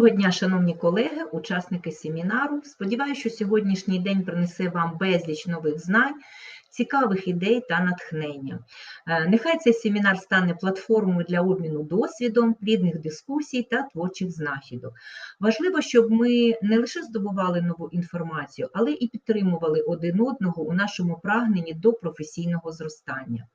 Доброго дня, шановні колеги, учасники семінару. Сподіваюся, що сьогоднішній день принесе вам безліч нових знань, цікавих ідей та натхнення. Е, Нехай цей семінар стане платформою для обміну досвідом, плідних дискусій та творчих знахідок. Важливо, щоб ми не лише здобували нову інформацію, але і підтримували один одного у нашому прагненні до професійного зростання.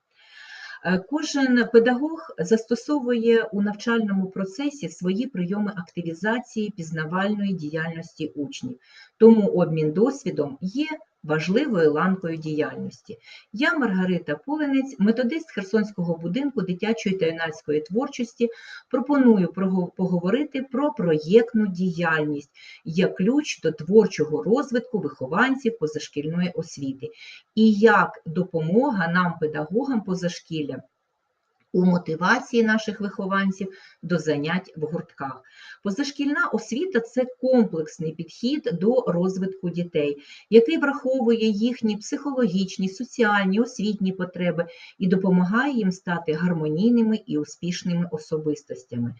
Е, Кожен педагог застосовує у навчальному процесі свої прийоми активізації пізнавальної діяльності учнів, тому обмін досвідом є важливою ланкою діяльності. Я Маргарита Полинець, методист Херсонського будинку дитячої та юнацької творчості, пропоную поговорити про проєктну діяльність як ключ до творчого розвитку вихованців позашкільної освіти і як допомога нам, педагогам позашкілля, у мотивації наших вихованців до занять в гуртках. Позашкільна освіта це комплексний підхід до розвитку дітей, який враховує їхні психологічні, соціальні, освітні потреби і допомагає їм стати гармонійними і успішними особистостями.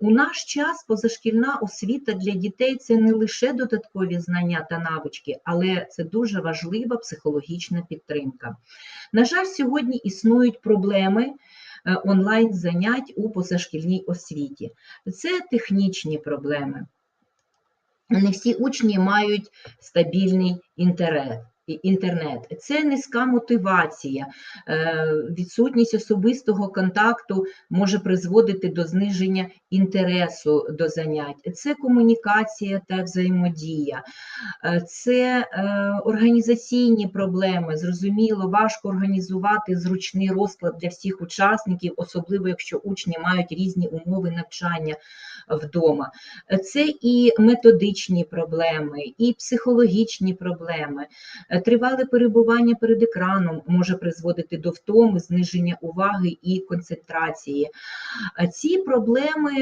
У наш час позашкільна освіта для дітей це не лише додаткові знання та навички, але це дуже важлива психологічна підтримка. На жаль, сьогодні існують проблеми онлайн-занять у позашкільній освіті. Це технічні проблеми. Не всі учні мають стабільний інтерес. Інтернет це низька мотивація, е, відсутність особистого контакту може призводити до зниження інтересу до занять. Це комунікація та взаємодія, Е, це е, організаційні проблеми. Зрозуміло, важко організувати зручний розклад для всіх учасників, особливо якщо учні мають різні умови навчання вдома. Це і методичні проблеми, і психологічні проблеми. Е, Тривале перебування перед екраном може призводити до втоми, зниження уваги і концентрації. Ці проблеми,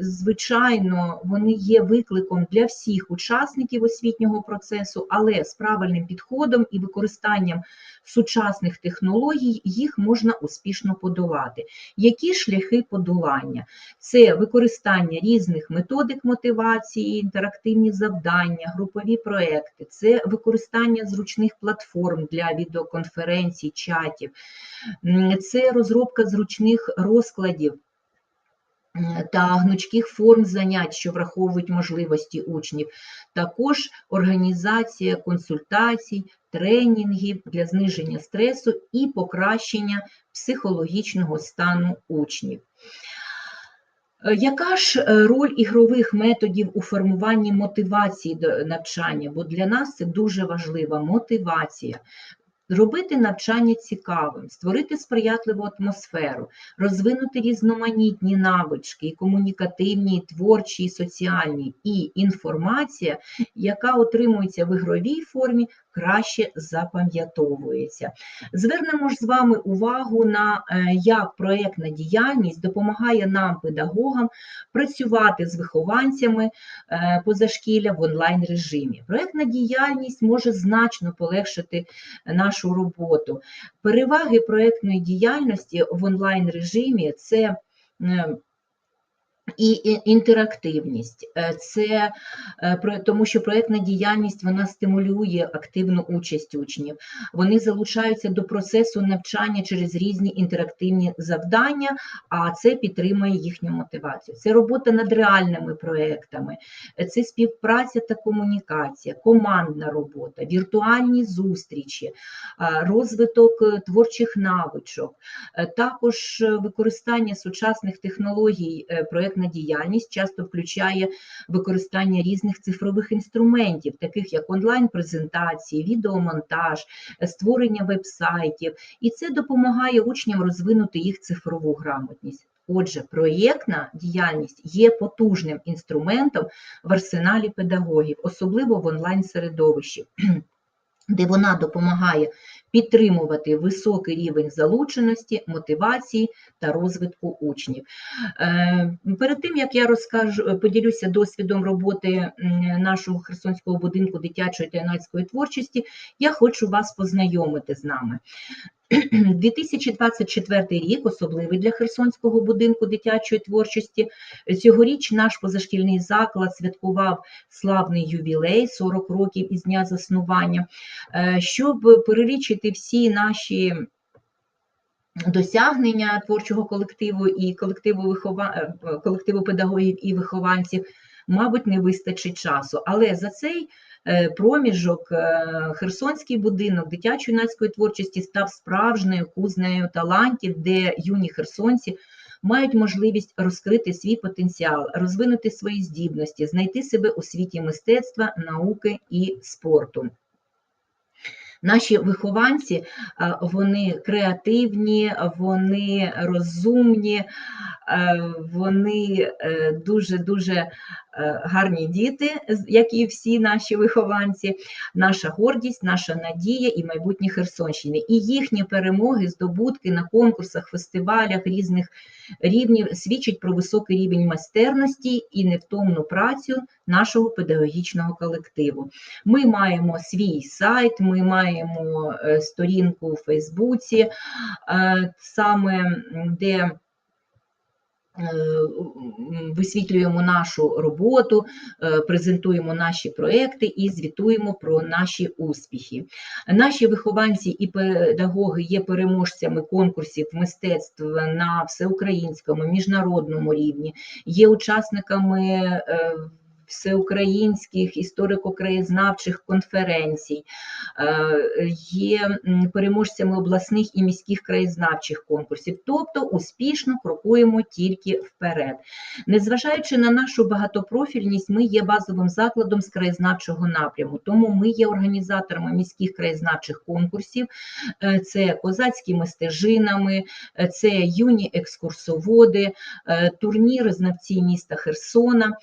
звичайно, вони є викликом для всіх учасників освітнього процесу, але з правильним підходом і використанням сучасних технологій їх можна успішно подолати. Які шляхи подолання? Це використання різних методик мотивації, інтерактивні завдання, групові проекти, це використання зручних платформ для відеоконференцій, чатів, це розробка зручних розкладів. Та гнучких форм занять, що враховують можливості учнів, також організація консультацій, тренінгів для зниження стресу і покращення психологічного стану учнів. Е, Яка ж е, роль ігрових методів у формуванні мотивації до навчання? Бо для нас це дуже важлива мотивація. Зробити навчання цікавим, створити сприятливу атмосферу, розвинути різноманітні навички, і комунікативні, і творчі, і соціальні, і інформація, яка отримується в ігровій формі, краще запам'ятовується. Звернемо ж з вами увагу на е, як проєктна діяльність допомагає нам, педагогам, працювати з вихованцями е, позашкілля в онлайн режимі. Проєктна діяльність може значно полегшити нашу роботу. Переваги проєктної діяльності в онлайн режимі це і інтерактивність, Е, це е, тому, що проєктна діяльність вона стимулює активну участь учнів. Вони залучаються до процесу навчання через різні інтерактивні завдання, а це підтримує їхню мотивацію. Це робота над реальними проєктами, е, це співпраця та комунікація, командна робота, віртуальні зустрічі, розвиток творчих навичок, також використання сучасних технологій, е, проєктна діяльність часто включає використання різних цифрових інструментів, таких як онлайн-презентації, відеомонтаж, створення веб-сайтів, і це допомагає учням розвинути їх цифрову грамотність. Отже, проєктна діяльність є потужним інструментом в арсеналі педагогів, особливо в онлайн-середовищі, де вона допомагає підтримувати високий рівень залученості, мотивації та розвитку учнів. Е, Перед тим як я розкажу, поділюся досвідом роботи нашого Херсонського будинку дитячої та юнацької творчості, я хочу вас познайомити з нами. 2024 рік особливий для Херсонського будинку дитячої творчості. Цьогоріч наш позашкільний заклад святкував славний ювілей 40 років із дня заснування. Е, Щоб перелічити всі наші досягнення творчого колективу і колективу, вихова... е, колективу педагогів і вихованців, мабуть, не вистачить часу. Але за цей проміжок е, Херсонський будинок дитячо-юнацької творчості став справжньою кузнею талантів, де юні херсонці мають можливість розкрити свій потенціал, розвинути свої здібності, знайти себе у світі мистецтва, науки і спорту. Наші вихованці, вони креативні, вони розумні, е, вони е, дуже-дуже е, гарні діти, як і всі наші вихованці, наша гордість, наша надія і майбутнє Херсонщини. І їхні перемоги, здобутки на конкурсах, фестивалях різних рівнів свідчать про високий рівень майстерності і невтомну працю нашого педагогічного колективу. Ми маємо свій сайт, ми маємо е, сторінку у Фейсбуці, е, саме де е, висвітлюємо нашу роботу, презентуємо наші проекти і звітуємо про наші успіхи. Наші вихованці і педагоги є переможцями конкурсів мистецтв на всеукраїнському, міжнародному рівні, є учасниками всеукраїнських історико-краєзнавчих конференцій, е, є переможцями обласних і міських краєзнавчих конкурсів, тобто успішно крокуємо тільки вперед. Незважаючи на нашу багатопрофільність, ми є базовим закладом з краєзнавчого напряму, тому ми є організаторами міських краєзнавчих конкурсів, е, це козацькими стежинами, е, це юні екскурсоводи, турніри знавці міста Херсона.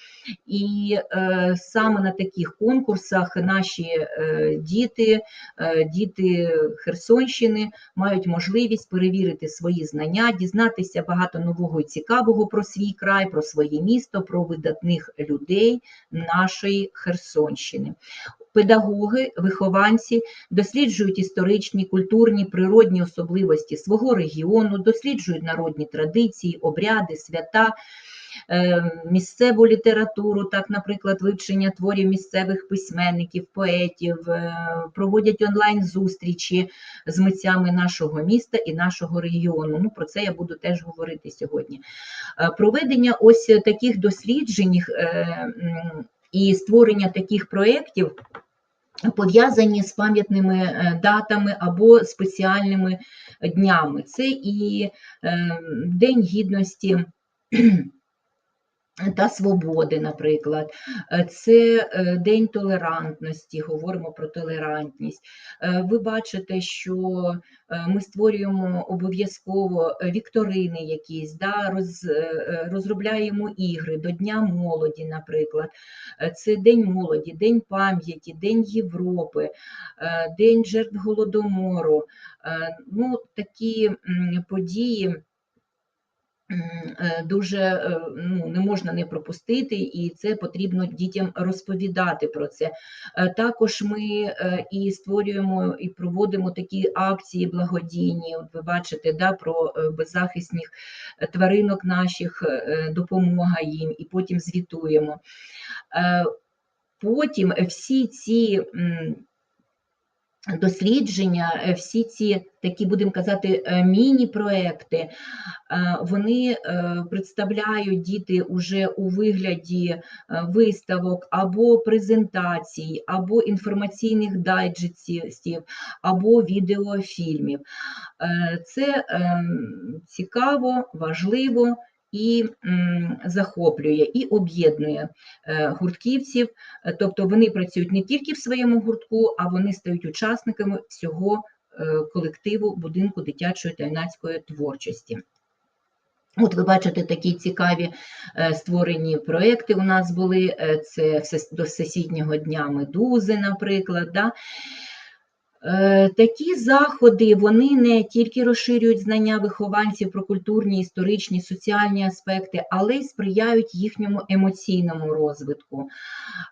І е, саме на таких конкурсах наші е, діти, е, діти Херсонщини мають можливість перевірити свої знання, дізнатися багато нового і цікавого про свій край, про своє місто, про видатних людей нашої Херсонщини. Педагоги, вихованці досліджують історичні, культурні, природні особливості свого регіону, досліджують народні традиції, обряди, свята, місцеву літературу, так, наприклад, вивчення творів місцевих письменників, поетів, е, проводять онлайн-зустрічі з митцями нашого міста і нашого регіону. Ну, про це я буду теж говорити сьогодні. Е, Проведення ось таких досліджень е, і створення таких проєктів пов'язані з пам'ятними е, датами або спеціальними днями. Це і е, День гідності та свободи, наприклад, Е, це е, День толерантності, говоримо про толерантність. Е, Ви бачите, що ми створюємо обов'язково вікторини якісь, да, роз, розробляємо ігри до Дня молоді, наприклад. Це День молоді, День пам'яті, День Європи, День жертв Голодомору. Ну, такі події дуже е, ну, не можна не пропустити, і це потрібно дітям розповідати про це. Е, Також ми е, і створюємо і проводимо такі акції благодійні. От ви бачите, да, про е, беззахисних е, тваринок наших, е, допомога їм, і потім звітуємо. Е, Потім всі ці дослідження, е, всі ці такі, будемо казати, е, міні-проекти, е, вони представляють діти уже у вигляді виставок або презентацій, або інформаційних дайджестів, або відеофільмів. Це ем, цікаво, важливо і захоплює, і об'єднує е, гуртківців, Е, тобто вони працюють не тільки в своєму гуртку, а вони стають учасниками всього е, колективу будинку дитячої та юнацької творчості. От ви бачите такі цікаві створені проекти у нас були. Це до всесвітнього дня медузи, наприклад. Да? Е, Такі заходи вони не тільки розширюють знання вихованців про культурні, історичні, соціальні аспекти, але й сприяють їхньому емоційному розвитку,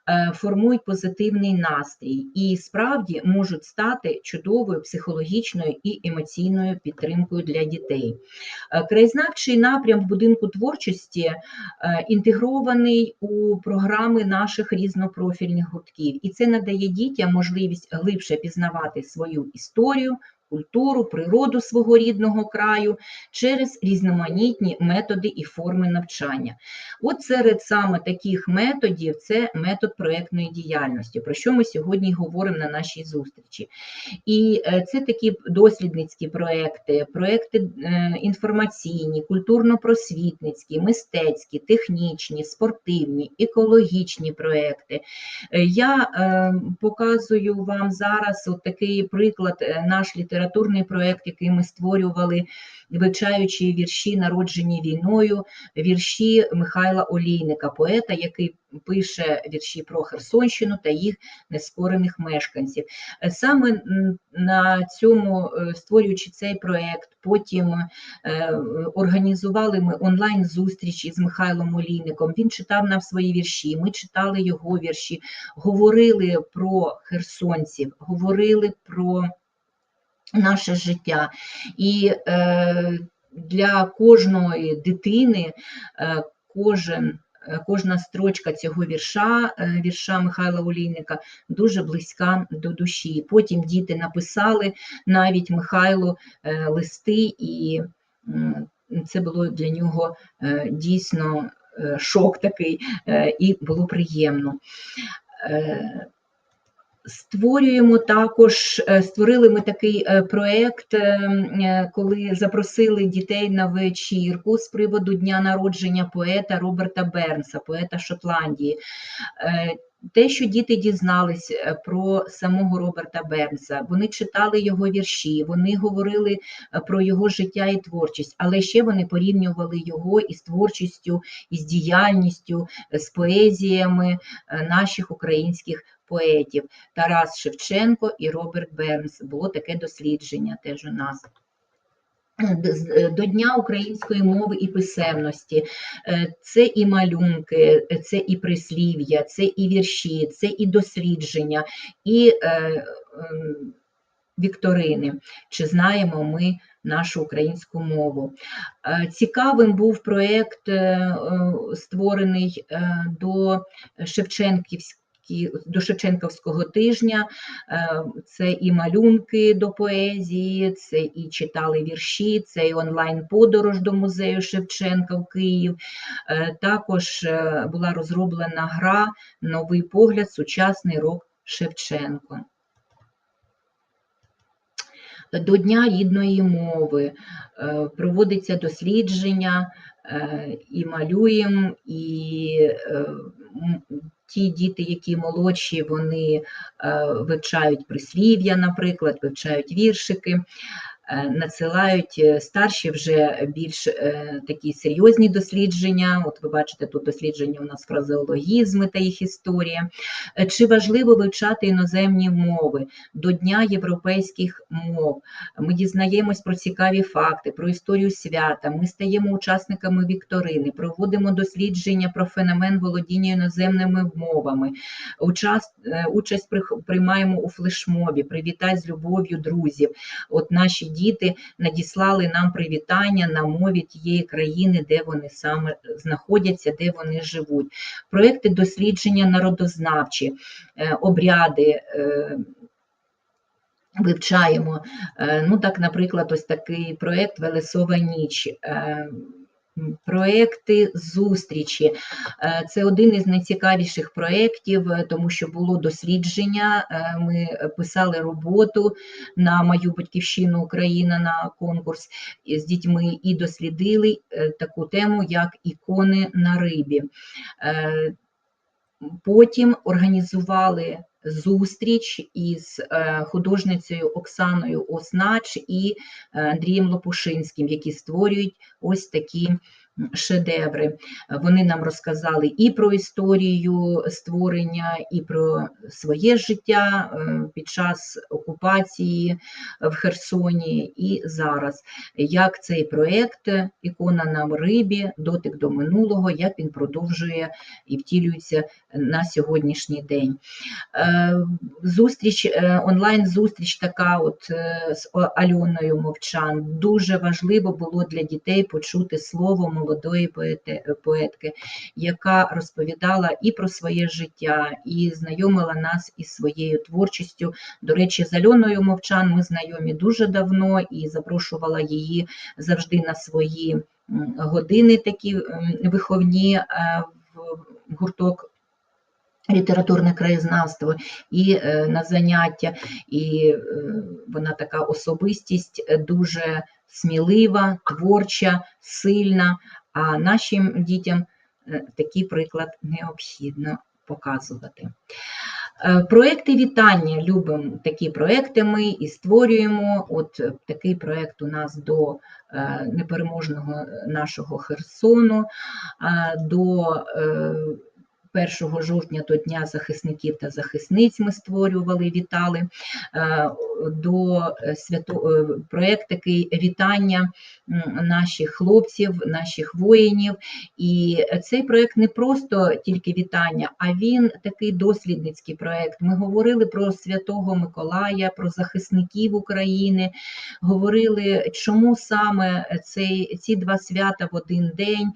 е, формують позитивний настрій і справді можуть стати чудовою психологічною і емоційною підтримкою для дітей. Е, Краєзнавчий напрям в будинку творчості інтегрований у програми наших різнопрофільних гуртків, і це надає дітям можливість глибше пізнавати свою історію, культуру, природу свого рідного краю через різноманітні методи і форми навчання. От серед саме таких методів це метод проєктної діяльності, про що ми сьогодні говоримо на нашій зустрічі. І е, це такі дослідницькі проекти, проекти е, інформаційні, культурно-просвітницькі, мистецькі, технічні, спортивні, екологічні проекти. Е, Я показую вам зараз от такий приклад, наш літературний проект, який ми створювали, вивчаючи вірші, народжені війною, вірші Михайла Олійника, поета, який пише вірші про Херсонщину та їх нескорених мешканців. Саме на цьому, е, створюючи цей проект, потім е, організували ми онлайн-зустріч із Михайлом Олійником. Він читав нам свої вірші, ми читали його вірші, говорили про херсонців, говорили про наше життя. І е, для кожної дитини е, кожен. е, Кожна строчка цього вірша, е, вірша Михайла Олійника, дуже близька до душі. Потім діти написали навіть Михайлу е, листи, і це було для нього дійсно шок такий, і було приємно. Створюємо також, е, створили ми такий е, проєкт, е, коли запросили дітей на вечірку з приводу дня народження поета Роберта Бернса, поета Шотландії. Те, що діти дізнались про самого Роберта Бернса, вони читали його вірші, вони говорили про його життя і творчість, але ще вони порівнювали його із творчістю, із діяльністю, з поезіями наших українських поетів Тарас Шевченко і Роберт Бернс. Було таке дослідження теж у нас. Е, До Дня української мови і писемності Е, це і малюнки, е, це і прислів'я, це і вірші, це і дослідження, і е, ем, вікторини. Чи знаємо ми нашу українську мову? Е, Цікавим був проєкт, е, е, створений е, до Шевченківського до Шевченківського тижня Е, це і малюнки до поезії, це і читали вірші, це і онлайн-подорож до музею Шевченка в Київ. Е, Також е, була розроблена гра Новий погляд, сучасний рок Шевченко. До Дня рідної мови проводиться дослідження і малюємо, і е, ті діти, які молодші, вони е, вивчають прислів'я, наприклад, вивчають віршики, е, надсилають е, старші вже більш е, такі серйозні дослідження. От ви бачите, тут дослідження у нас фразеологізми та їх історія. Е, Чи важливо вивчати іноземні мови до Дня європейських мов? Ми дізнаємось про цікаві факти, про історію свята. Ми стаємо учасниками вікторини, проводимо дослідження про феномен володіння іноземними мовами. Участь приймаємо у флешмобі, привітай з любов'ю друзів. От наші діти надіслали нам привітання на мові тієї країни, де вони саме знаходяться, де вони живуть. Проекти дослідження народознавчі, е, обряди. е, Вивчаємо, Е, ну так, наприклад, ось такий проєкт Велесова ніч. Проекти зустрічі. Е, Це один із найцікавіших проєктів, е, тому що було дослідження. е, Ми писали роботу на мою батьківщину Україна на конкурс з дітьми і дослідили таку тему, як ікони на рибі. Потім організували зустріч із е, художницею Оксаною Оснач і е, Андрієм Лопушинським, які створюють ось такі шедеври. Вони нам розказали і про історію створення, і про своє життя е, під час окупації. в Херсоні і зараз, як цей проєкт Ікона на рибі, дотик до минулого, як він продовжує і втілюється на сьогоднішній день. Е, Зустріч, е, онлайн-зустріч така от з Альоною Мовчан. Дуже важливо було для дітей почути слово молодої поетки, яка розповідала і про своє життя, і знайомила нас із своєю творчістю. До речі, з Альоною Мовчан ми знайомі дуже давно і запрошувала її завжди на свої години такі виховні е, в гурток. Літературне краєзнавство і е, на заняття, і е, вона така особистість е, дуже смілива, творча, сильна. А нашим дітям е, такий приклад необхідно показувати. Е, Проекти вітання любимо такі проекти. Ми і створюємо. От такий проект у нас до е, непереможного нашого Херсону, до 1 жовтня до Дня захисників та захисниць ми створювали, вітали е, до е, свято... е, проект такий вітання наших хлопців, наших воїнів. І цей проект не просто тільки вітання, а він такий дослідницький проект. Ми говорили про Святого Миколая, про захисників України, говорили, чому саме цей, ці два свята в один день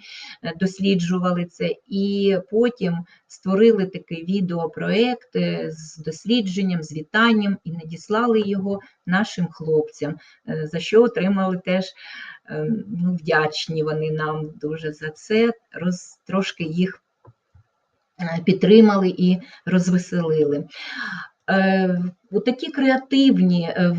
досліджували це, і потім створили такий відеопроект е, з дослідженням, з вітанням і надіслали його нашим хлопцям, е, за що отримали теж е, ну, вдячні вони нам дуже за це, роз, трошки їх підтримали і розвеселили. Е, Такі креативні, е,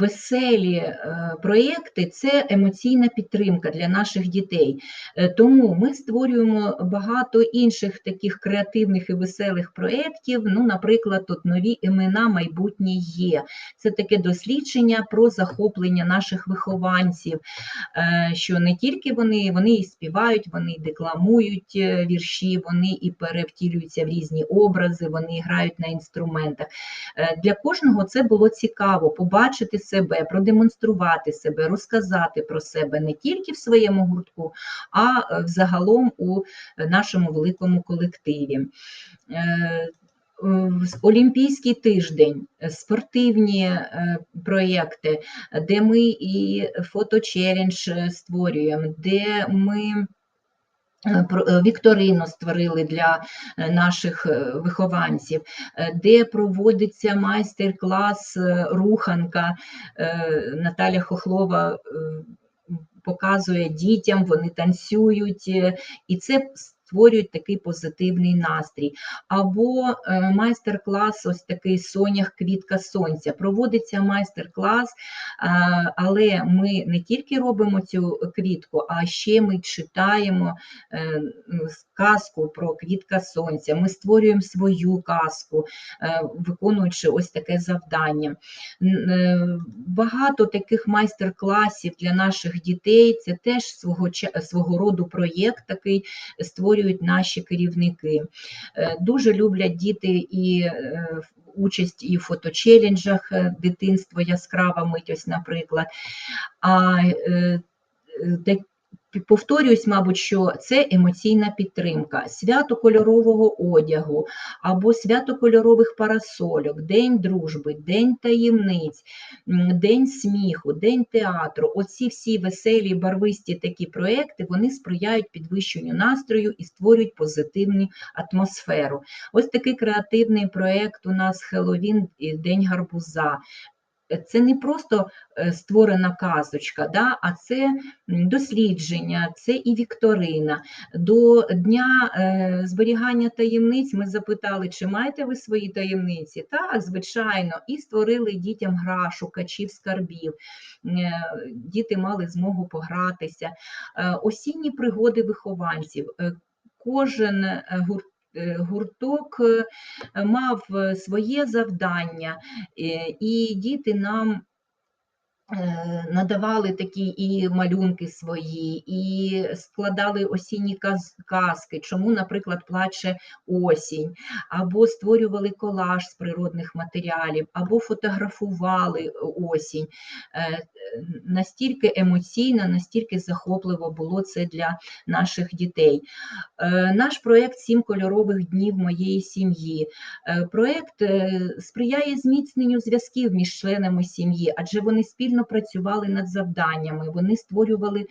веселі е, проєкти це емоційна підтримка для наших дітей. Е, Тому ми створюємо багато інших таких креативних і веселих проєктів. Ну, наприклад, тут нові імена майбутнє є. Це таке дослідження про захоплення наших вихованців, що не тільки вони, вони і співають, вони і декламують вірші, вони і перевтілюються в різні образи, вони грають на інструментах. Для кожного це було цікаво побачити себе, продемонструвати себе, розказати про себе не тільки в своєму гуртку, а е, взагалом у нашому великому колективі. Е, з- Олімпійський тиждень, е, спортивні е, проєкти, де ми і фоточелендж е, створюємо, де ми е, е, вікторину створили для е, наших е, вихованців, е, де проводиться майстер-клас е, руханка. Е, Наталя Хохлова е, показує дітям, вони танцюють, е, і це створюють такий позитивний настрій. Або е, майстер-клас, ось такий сонях квітка сонця. Проводиться майстер-клас, але ми не тільки робимо цю квітку, а ще ми читаємо е, казку про квітка сонця. Ми створюємо свою казку, е, виконуючи ось таке завдання. Е, Багато таких майстер-класів для наших дітей це теж свого, свого роду проєкт такий створюють наші керівники. Е, Дуже люблять діти і е, участь і в фоточеленджах е, дитинство яскрава мить, ось, наприклад. А Повторююсь, мабуть, що це емоційна підтримка, свято кольорового одягу або свято кольорових парасольок, День дружби, День таємниць, День сміху, День театру. Оці всі веселі, барвисті такі проекти вони сприяють підвищенню настрою і створюють позитивну атмосферу. Ось такий креативний проект у нас Хеллоуін День гарбуза. Це не просто е, створена казочка, да, а це дослідження, це і вікторина. До дня е, зберігання таємниць ми запитали, чи маєте ви свої таємниці? Так, звичайно, і створили дітям гра шукачів скарбів. Е, Діти мали змогу погратися. Осінні пригоди вихованців. Кожен гур- е, гурток е, мав е, своє завдання, е, і діти нам е, надавали такі і малюнки свої, і складали осінні казки, чому, наприклад, плаче осінь, або створювали колаж з природних матеріалів, або фотографували осінь. Е, Настільки емоційно, настільки захопливо було це для наших дітей. Е, Наш проєкт Сім кольорових днів моєї сім'ї. Е, Проєкт е, сприяє зміцненню зв'язків між членами сім'ї, адже вони спільно працювали над завданнями, вони створювали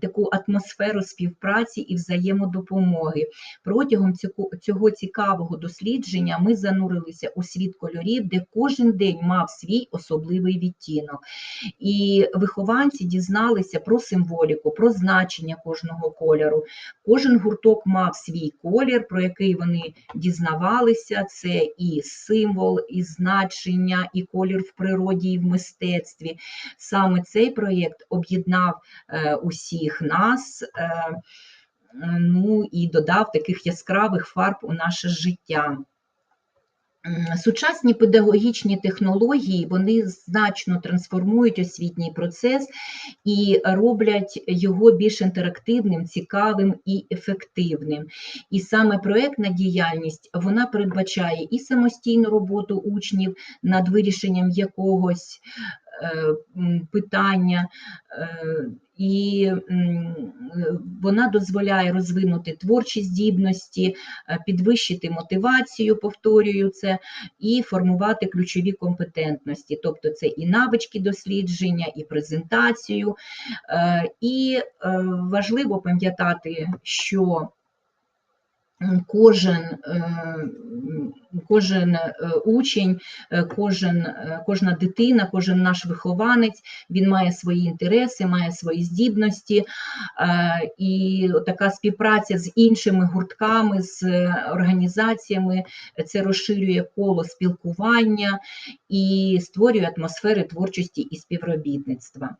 таку атмосферу співпраці і взаємодопомоги. Протягом цього цікавого дослідження ми занурилися у світ кольорів, де кожен день мав свій особливий відтінок. І вихованці дізналися про символіку, про значення кожного кольору. Кожен гурток мав свій колір, про який вони дізнавалися. Це і символ, і значення, і колір в природі, і в мистецтві. Саме цей проєкт об'єднав е, усіх нас. Е, Ну і додав таких яскравих фарб у наше життя. Сучасні педагогічні технології вони значно трансформують освітній процес і роблять його більш інтерактивним, цікавим і ефективним. І саме проектна діяльність вона передбачає і самостійну роботу учнів над вирішенням якогось питання. е, І е, вона дозволяє розвинути творчі здібності, е, підвищити мотивацію, повторюю це, і формувати ключові компетентності, тобто це і навички дослідження, і презентацію. Е, І е, важливо пам'ятати, що кожен, е, кожен е, учень, е, кожен, кожна дитина, кожен наш вихованець, він має свої інтереси, має свої здібності, і така співпраця з іншими гуртками, з організаціями, це розширює коло спілкування і створює атмосфери творчості і співробітництва.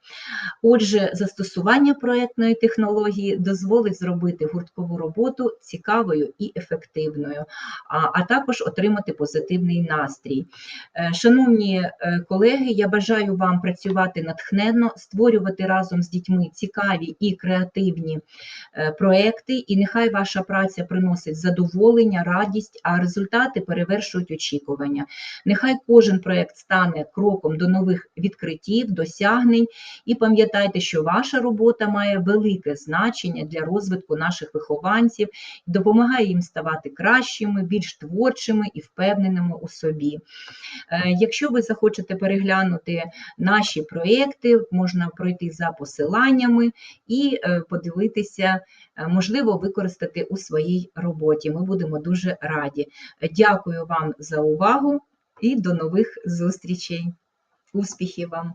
Отже, застосування проектної технології дозволить зробити гурткову роботу цікавою і ефективною, а, а також отримати позитивний настрій. Е, Шановні е, колеги, я бажаю вам працювати натхненно, створювати разом з дітьми цікаві і креативні е, проекти, і нехай ваша праця приносить задоволення, радість, а результати перевершують очікування. Нехай кожен проект стане кроком до нових відкриттів, досягнень, і пам'ятайте, що ваша робота має велике значення для розвитку наших вихованців, допомагає їм ставати кращими, більш творчими і впевненими у собі. Е, Якщо ви захочете переглянути наші проекти, можна пройти за посиланнями і е, подивитися, е, можливо, використати у своїй роботі. Ми будемо дуже раді. Дякую вам за увагу і до нових зустрічей. Успіхів вам!